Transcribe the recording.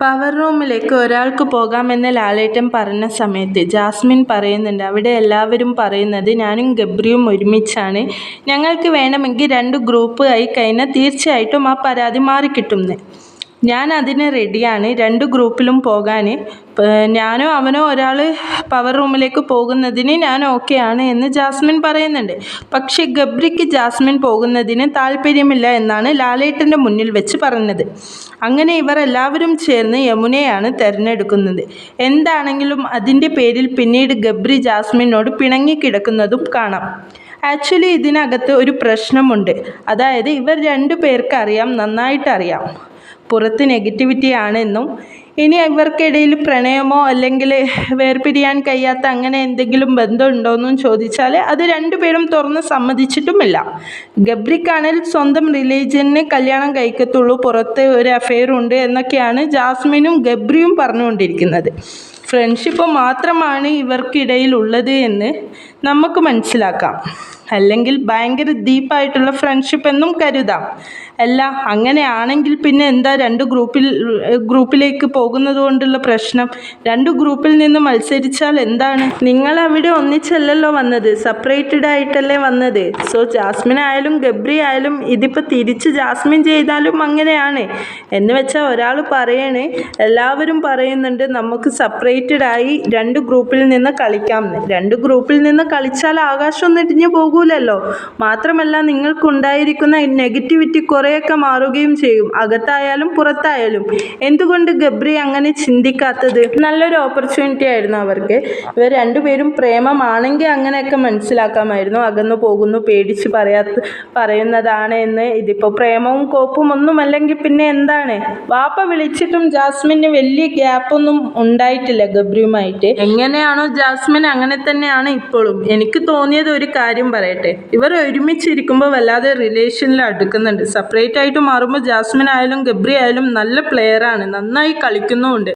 Power റൂമിലേക്ക് ഒരാൾക്ക് പോകാമെന്ന് ലാലേട്ടൻ പറഞ്ഞ സമയത്ത് ജാസ്മിൻ പറയുന്നുണ്ട് അവിടെ എല്ലാവരും പറയുന്നത് ഞാനും ഗബ്രിയും ഒരുമിച്ചാണ്. ഞങ്ങൾക്ക് വേണമെങ്കിൽ രണ്ട് ഗ്രൂപ്പ് ആയി കഴിഞ്ഞാൽ തീർച്ചയായിട്ടും ആ പരാതി മാറിക്കിട്ടുമെന്ന് ഞാൻ അതിന് റെഡിയാണ് രണ്ട് ഗ്രൂപ്പിലും പോകാൻ ഞാനോ അവനോ ഒരാൾ പവർ റൂമിലേക്ക് പോകുന്നതിന് ഞാൻ ഓക്കെയാണ് എന്ന് ജാസ്മിൻ പറയുന്നുണ്ട്. പക്ഷേ ഗബ്രിക്ക് ജാസ്മിൻ പോകുന്നതിന് താല്പര്യമില്ല എന്നാണ് ലാലേട്ടന്റെ മുന്നിൽ വെച്ച് പറഞ്ഞത്. അങ്ങനെ ഇവർ എല്ലാവരും ചേർന്ന് യമുനയാണ് തിരഞ്ഞെടുക്കുന്നത്. എന്താണെങ്കിലും അതിന്റെ പേരിൽ പിന്നീട് ഗബ്രി ജാസ്മിനോട് പിണങ്ങിക്കിടക്കുന്നതും കാണാം. ആക്ച്വലി ഇതിനകത്ത് ഒരു പ്രശ്നമുണ്ട്. അതായത് ഇവർ രണ്ടു പേർക്കറിയാം നന്നായിട്ട് അറിയാം. പുറത്ത് നെഗറ്റിവിറ്റി ആണെന്നും ഇനി ഇവർക്കിടയിൽ പ്രണയമോ അല്ലെങ്കിൽ വേർപിരിയാൻ കഴിയാത്ത അങ്ങനെ എന്തെങ്കിലും ബന്ധമുണ്ടോ എന്നും ചോദിച്ചാൽ അത് രണ്ടുപേരും തുറന്ന് സമ്മതിച്ചിട്ടുമില്ല. ഗബ്രിക്കാണെങ്കിൽ സ്വന്തം റിലീജിയനെ കല്യാണം കഴിക്കത്തുള്ളൂ പുറത്ത് ഒരു അഫെയർ ഉണ്ട് എന്നൊക്കെയാണ് ജാസ്മിനും ഗബ്രിയും പറഞ്ഞുകൊണ്ടിരിക്കുന്നത്. ഫ്രണ്ട്ഷിപ്പ് മാത്രമാണ് ഇവർക്കിടയിൽ ഉള്ളത് എന്ന് നമുക്ക് മനസ്സിലാക്കാം. അല്ലെങ്കിൽ ഭയങ്കര ഡീപ്പായിട്ടുള്ള ഫ്രണ്ട്ഷിപ്പ് എന്നും കരുതാം. അല്ല അങ്ങനെയാണെങ്കിൽ പിന്നെ എന്താ രണ്ട് ഗ്രൂപ്പിൽ ഗ്രൂപ്പിലേക്ക് പോകുന്നത് കൊണ്ടുള്ള പ്രശ്നം? രണ്ട് ഗ്രൂപ്പിൽ നിന്ന് മത്സരിച്ചാൽ എന്താണ്? നിങ്ങൾ അവിടെ ഒന്നിച്ചല്ലല്ലോ വന്നത് സെപ്പറേറ്റഡ് ആയിട്ടല്ലേ വന്നത്. സോ ജാസ്മിൻ ആയാലും ഗബ്രി ആയാലും ഇതിപ്പോൾ തിരിച്ച് ജാസ്മിൻ ചെയ്താലും അങ്ങനെയാണ്. എന്ന് വെച്ചാൽ ഒരാൾ പറയണേ എല്ലാവരും പറയുന്നുണ്ട് നമുക്ക് സെപ്പറേറ്റഡ് ആയി രണ്ട് ഗ്രൂപ്പിൽ നിന്ന് കളിക്കാം രണ്ട് ഗ്രൂപ്പിൽ നിന്ന് കളിച്ചാൽ ആകാശം നെടിഞ്ഞു പോകൂലല്ലോ. മാത്രമല്ല നിങ്ങൾക്കുണ്ടായിരിക്കുന്ന നെഗറ്റിവിറ്റി കുറേയൊക്കെ മാറുകയും ചെയ്യും. അകത്തായാലും പുറത്തായാലും. എന്തുകൊണ്ട് ഗബ്രി അങ്ങനെ ചിന്തിക്കാത്തത്? നല്ലൊരു ഓപ്പർച്യൂണിറ്റി ആയിരുന്നു അവർക്ക്. ഇവർ രണ്ടുപേരും പ്രേമമാണെങ്കിൽ അങ്ങനെയൊക്കെ മനസ്സിലാക്കാമായിരുന്നു. അകന്നു പോകുന്നു പേടിച്ച് പറയാത്ത പറയുന്നതാണ് എന്ന്. ഇതിപ്പോൾ പ്രേമവും കോപ്പും ഒന്നും അല്ലെങ്കിൽ പിന്നെ എന്താണ്? വാപ്പ വിളിച്ചിട്ടും ജാസ്മിന് വലിയ ഗ്യാപ്പൊന്നും ഉണ്ടായിട്ടില്ല ഗബ്രിയുമായിട്ട്. എങ്ങനെയാണോ ജാസ്മിൻ അങ്ങനെ തന്നെയാണ് ഇപ്പോഴും. എനിക്ക് തോന്നിയത് ഒരു കാര്യം പറയട്ടെ. ഇവർ ഒരുമിച്ചിരിക്കുമ്പോൾ വല്ലാതെ റിലേഷനിൽ അടുക്കുന്നുണ്ട്. സെപ്പറേറ്റ് ആയിട്ട് മാറുമ്പോൾ ജാസ്മിൻ ആയാലും ഗബ്രി ആയാലും നല്ല പ്ലെയറാണ് നന്നായി കളിക്കുന്നുമുണ്ട്